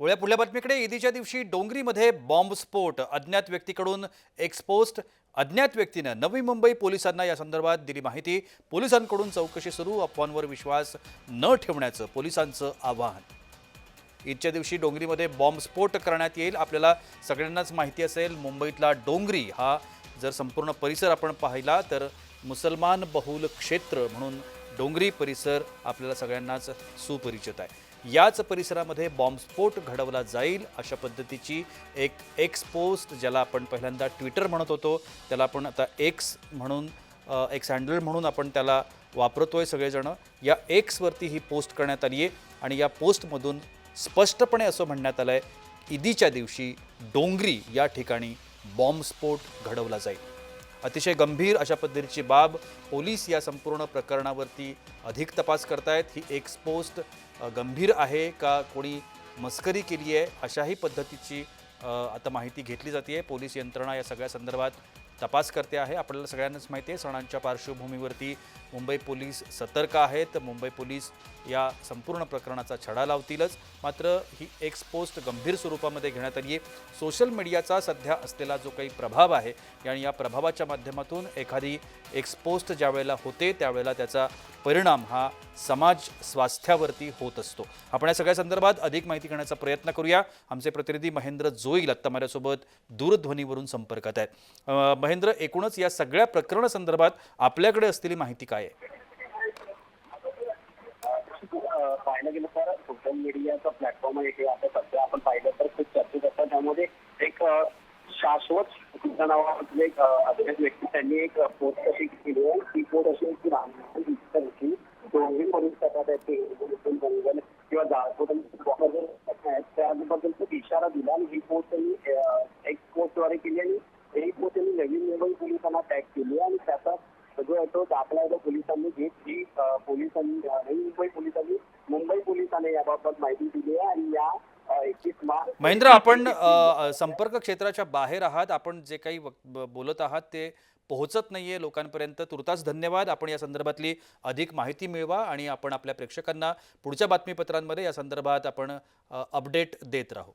वळ्या पुढल्या बातमीकडे. ईदीच्या दिवशी डोंगरीमध्ये बॉम्बस्फोट अज्ञात व्यक्तीकडून एक्सपोस्ट अज्ञात व्यक्तीनं नवी मुंबई पोलिसांना या संदर्भात दिली माहिती. पोलिसांकडून चौकशी सुरू. अफवांवर विश्वास न ठेवण्याचं पोलिसांचं आवाहन. ईदच्या दिवशी डोंगरीमध्ये बॉम्बस्फोट करण्यात येईल. आपल्याला सगळ्यांनाच माहिती असेल मुंबईतला डोंगरी हा जर संपूर्ण परिसर आपण पाहिला तर मुसलमान बहुल क्षेत्र म्हणून डोंगरी परिसर आपल्याला सगळ्यांनाच सुपरिचित आहे. याच परिसरामध्ये बॉम्बस्फोट घडवला जाईल अशा पद्धतीची एक एक्स पोस्ट ज्याला आपण पहिल्यांदा ट्विटर म्हणत होतो त्याला आपण आता एक्स म्हणून एक्स हँडल म्हणून आपण त्याला वापरतोय सगळेजण. या एक्सवरती ही पोस्ट करण्यात आली आहे आणि या पोस्टमधून स्पष्टपणे असं म्हणण्यात आलं आहे ईदीच्या दिवशी डोंगरी या ठिकाणी बॉम्बस्फोट घडवला जाईल. अतिशय गंभीर अशा पद्धतीची बाब पोलीस या संपूर्ण प्रकरणावरती अधिक तपास करतायत. ही एक्स पोस्ट गंभीर आहे का कोणी मस्करी केली आहे? अशाही पद्धतीची आता माहिती घेतली जाते पोलीस यंत्रणा या सगळ्या संदर्भात तपास करते आहे. आपल्याला सगळ्यांनाच माहिती आहे सणांच्या पार्श्वभूमीवरती मुंबई पोलीस सतर्क आहेत. मुंबई पोलीस या संपूर्ण प्रकरणाचा छडा लावतीलच. मात्र ही एक्स पोस्ट गंभीर स्वरूपामध्ये घेण्यात आली आहे सोशल मीडियाचा सध्या असलेला जो काही प्रभाव आहे आणि या प्रभावाच्या माध्यमातून एखादी एक्सपोस्ट ज्या वेळेला होते त्यावेळेला त्याचा परिणाम हा समाज स्वास्थ्यावरती होत असतो. आपण या सगळ्या संदर्भात अधिक माहिती घेण्याचा प्रयत्न करूया. आमचे प्रतिनिधी महेंद्र जोईल आत्ता माझ्यासोबत दूरध्वनीवरून संपर्कात आहेत. महेंद्र एकूणच या सगळ्या प्रकरणासंदर्भात आपल्याकडे असलेली माहिती काय आहे? पाहायला गेलं तर सोशल मीडियाचा प्लॅटफॉर्म आहे हे आता सध्या आपण पाहिलं तर खूप चर्चेत असतात. त्यामध्ये एक शाश्वत तुमच्या नावामधले एक अ, व्यक्ती त्यांनी एक पोस्ट अशी केली आहे. ती पोस्ट अशी आहे की रामकृष्ण दिसत होती. दोन्ही पोलीस करतात आहेत. ते बंगल किंवा जाळपोट आहेत त्याबद्दलचा इशारा दिला आणि ही पोस्ट त्यांनी एक पोस्टद्वारे केली आणि एक मग त्यांनी नवी मुंबई पोलिसांना टॅग केली आणि त्याचा सगळं तो दाखला आहे पोलिसांनी घेत ही पोलिसांनी नवी मुंबई पोलिसांनी मुंबई पोलिसांनी याबाबत माहिती दिली आहे आणि या महेंद्र आपण संपर्क क्षेत्राच्या बाहेर आहात. आपण जे काही बोलत आहात ते पोहोचत नाहीये लोकांपर्यंत. तुर्तास धन्यवाद. आपण या संदर्भातली अधिक माहिती मिळवा आणि आपण आपल्या प्रेक्षकांना पुढच्या बातमीपत्रांमध्ये या संदर्भात आपण अपडेट देत राहू.